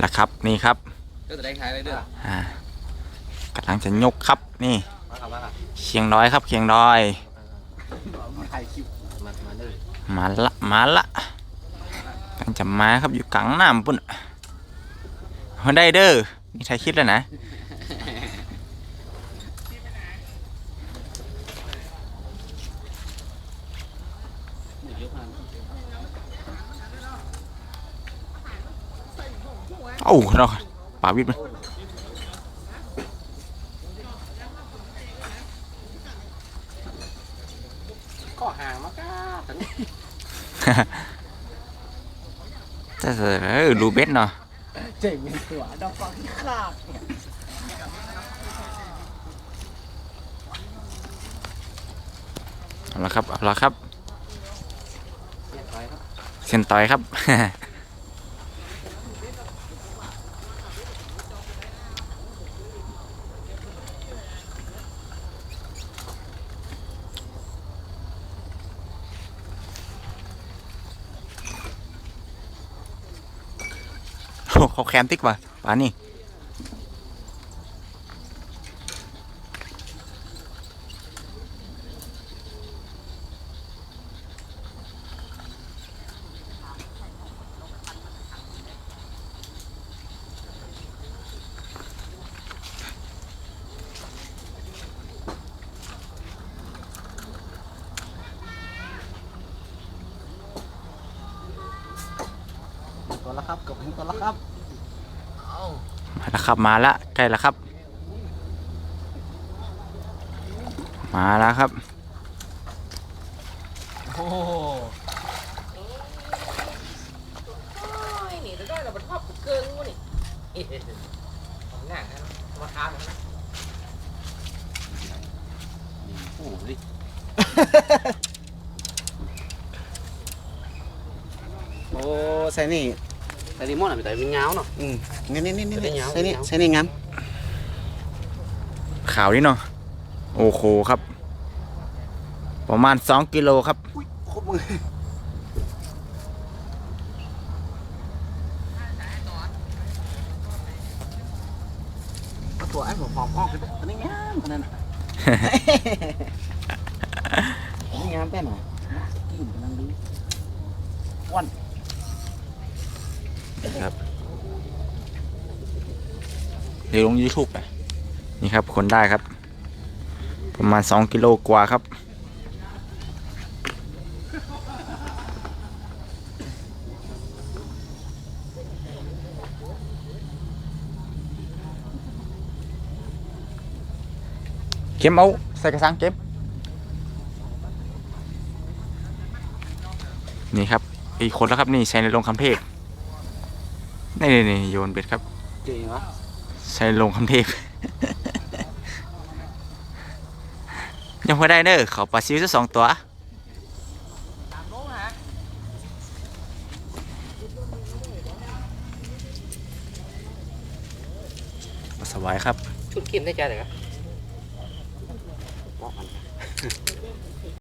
แล้วครับนี่ครับก็จะได้ขายอะไรด้วยอ่ากำลังจะยกครับนี่มาครับมาครับเคียงน้อยครับเคียงน้อยมาถ่ายคลิปมามาเลยมาละมาละกำลังจะมาครับอยู่กลางน้ำปุ่นเอาได้เด้อนี่ถ่ายคลิปแล้วนะ เยอะมาก เอ้าเราป่าวิทย์มันก็ห่างมากก้าถึงจะเออดูเบ็ดเนาะเจ๋งมีตัวดอกกอนที่ขาดเอาละครับเอาละครับเรียบร้อยครับเส้นต่อยครับ เขาแคมติ๊กว่ะป่านี่ ตัวละครับเกับถึงตัวละครับเอามาแล้วครับมาละใกล้แล้วครับ มาแล้วครับโอ้ยนี่ได้เราเป็นภาพเกินวะนี่ของหน้านะมาค้ามันนะโอ้ดิโอ้ใส่นี่ แต่ลิมอนอะแต่เป็นเงาเนาะ อืมนี่นี่นี่นี่ใส่เหงาใส่นี่เหงาใส่นี่งามขาวนี่เนาะโอ้โหครับ ประมาณ2กิโลครับอุ้ยครบมือเอาตัวไอ้ผมหอมออกเลยอันนี้งามขนาดนั้นน่ะอันนี้งามแป้นหน่อยกินกำ ลังดีเดี๋ยวลง YouTube ไปนี่ครับคนได้ครับ ประมาณ 2 กิโลกว่าครับ เก็มเอาใส่กระสังเก็มนี่ครับอีกคนแล้วครับนี่ใช้ในลงคำเพนี่ นี่นี่โยนเบ็ดครับจริงวะใช้ลงคำเทพ ยังพอได้เนอะขอปลาซิวสักสองตัวปลาสวายครับ ชุดกินได้ใจเลยครับบอกมัน